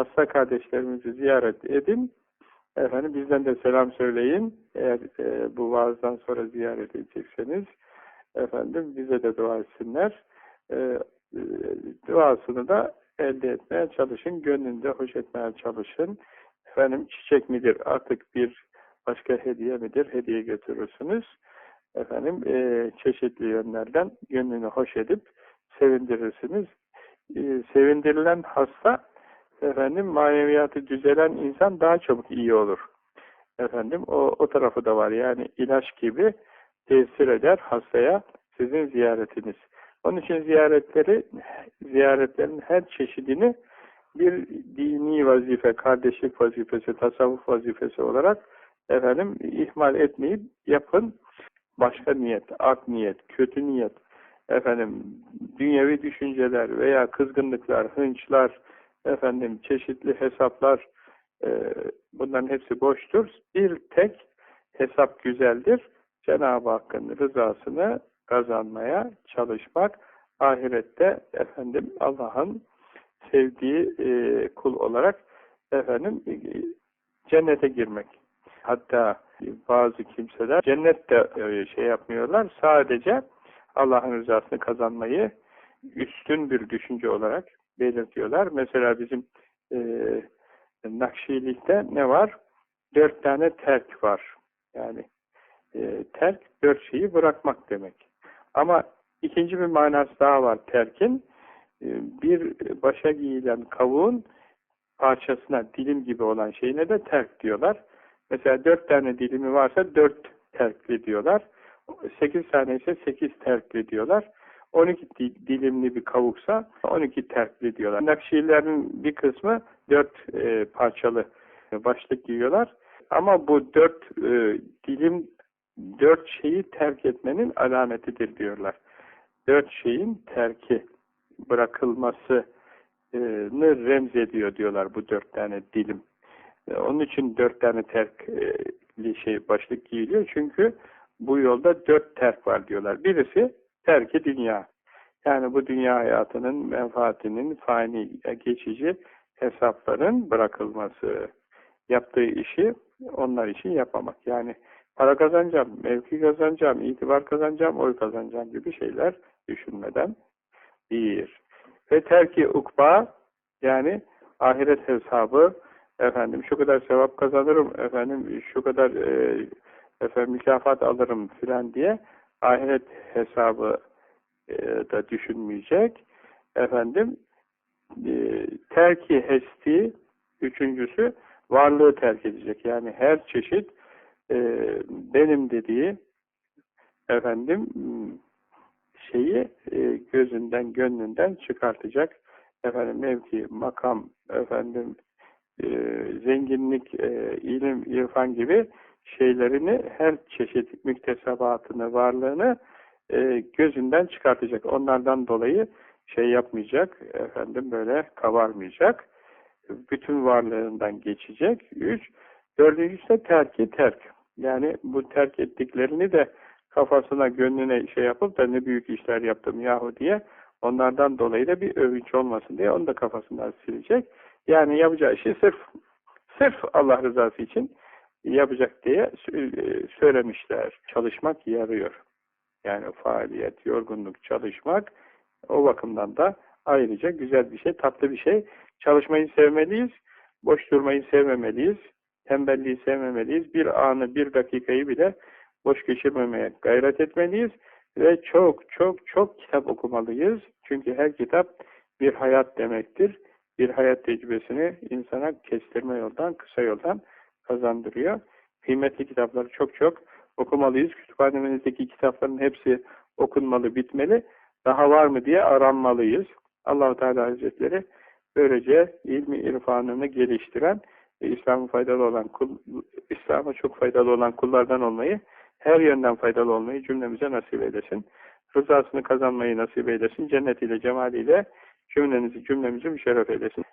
hasta kardeşlerimizi ziyaret edin. Efendim bizden de selam söyleyin. Eğer e, bu vaazdan sonra ziyaret edecekseniz efendim bize de dua etsinler. E, e, duasını da elde etmeye çalışın. Gönlünde hoş etmeye çalışın. Efendim çiçek midir artık bir başka hediye midir? Hediye götürürsünüz. Efendim e, çeşitli yönlerden gönlünü hoş edip sevindirirsiniz. E, sevindirilen hasta efendim maneviyatı düzelen insan daha çabuk iyi olur. Efendim o, o tarafı da var. Yani ilaç gibi tesir eder hastaya sizin ziyaretiniz. Onun için ziyaretleri, ziyaretlerin her çeşidini bir dini vazife, kardeşlik vazifesi, tasavvuf vazifesi olarak efendim ihmal etmeyip yapın. Başka niyet, art niyet, kötü niyet, efendim dünyevi düşünceler veya kızgınlıklar, hınçlar, efendim çeşitli hesaplar e, bunların hepsi boştur. Bir tek hesap güzeldir. Cenab-ı Hakk'ın rızasını kazanmaya çalışmak, ahirette efendim Allah'ın sevdiği e, kul olarak efendim e, cennete girmek. Hatta bazı kimseler cennette e, şey yapmıyorlar. Sadece Allah'ın rızasını kazanmayı üstün bir düşünce olarak belirtiyorlar. Mesela bizim e, Nakşilikte ne var? Dört tane terk var. Yani e, terk dört şeyi bırakmak demek. Ama ikinci bir manası daha var terkin. E, bir başa giyilen kavuğun parçasına dilim gibi olan şeyine de terk diyorlar. Mesela dört tane dilimi varsa dört terkli diyorlar. Sekiz tane ise sekiz terkli diyorlar. 12 dilimli bir kavuksa 12 terkli diyorlar. Nakşilerin bir kısmı dört e, parçalı başlık giyiyorlar. Ama bu dört e, dilim dört şeyi terk etmenin alametidir diyorlar. Dört şeyin terki bırakılmasını remzediyor diyorlar bu dört tane dilim. E, onun için dört tane terkli şey başlık giyiliyor. Çünkü bu yolda dört terk var diyorlar. Birisi terki dünya. Yani bu dünya hayatının menfaatinin fani, geçici hesapların bırakılması. Yaptığı işi onlar için yapamak. Yani para kazanacağım, mevki kazanacağım, itibar kazanacağım, oy kazanacağım gibi şeyler düşünmeden bir. Ve terki ukba yani ahiret hesabı efendim şu kadar sevap kazanırım efendim şu kadar e, efendim mükafat alırım filan diye ahiret hesabı da düşünmeyecek. Efendim e, terki hesti üçüncüsü varlığı terk edecek. Yani her çeşit e, benim dediği efendim şeyi e, gözünden, gönlünden çıkartacak. Efendim mevki, makam, efendim e, zenginlik, e, ilim, irfan gibi şeylerini her çeşit müktesebatını, varlığını e, gözünden çıkartacak. Onlardan dolayı şey yapmayacak, efendim böyle kabarmayacak. Bütün varlığından geçecek. Üç, dördüncüsü de terki terk. Yani bu terk ettiklerini de kafasına, gönlüne şey yapıp da ne büyük işler yaptım yahu diye onlardan dolayı da bir övünç olmasın diye onu da kafasından silecek. Yani yapacağı işi sırf sırf Allah rızası için yapacak diye söylemişler. Çalışmak yarıyor. Yani faaliyet, yorgunluk, çalışmak o bakımdan da ayrıca güzel bir şey, tatlı bir şey. Çalışmayı sevmeliyiz, boş durmayı sevmemeliyiz, tembelliği sevmemeliyiz. Bir anı, bir dakikayı bile boş geçirmemeye gayret etmeliyiz ve çok çok çok kitap okumalıyız. Çünkü her kitap bir hayat demektir. Bir hayat tecrübesini insana kestirme yoldan, kısa yoldan kazandırıyor. Kıymetli kitapları çok çok okumalıyız. Kütüphanemizdeki kitapların hepsi okunmalı, bitmeli. Daha var mı diye aranmalıyız. Allahu Teala Hazretleri böylece ilmi irfanını geliştiren ve İslam'a faydalı olan kul, İslam'a çok faydalı olan kullardan olmayı, her yönden faydalı olmayı cümlemize nasip eylesin. Rızasını kazanmayı nasip eylesin. Cennetiyle, cemaliyle cümlenizi, cümlemizi müşerref eylesin.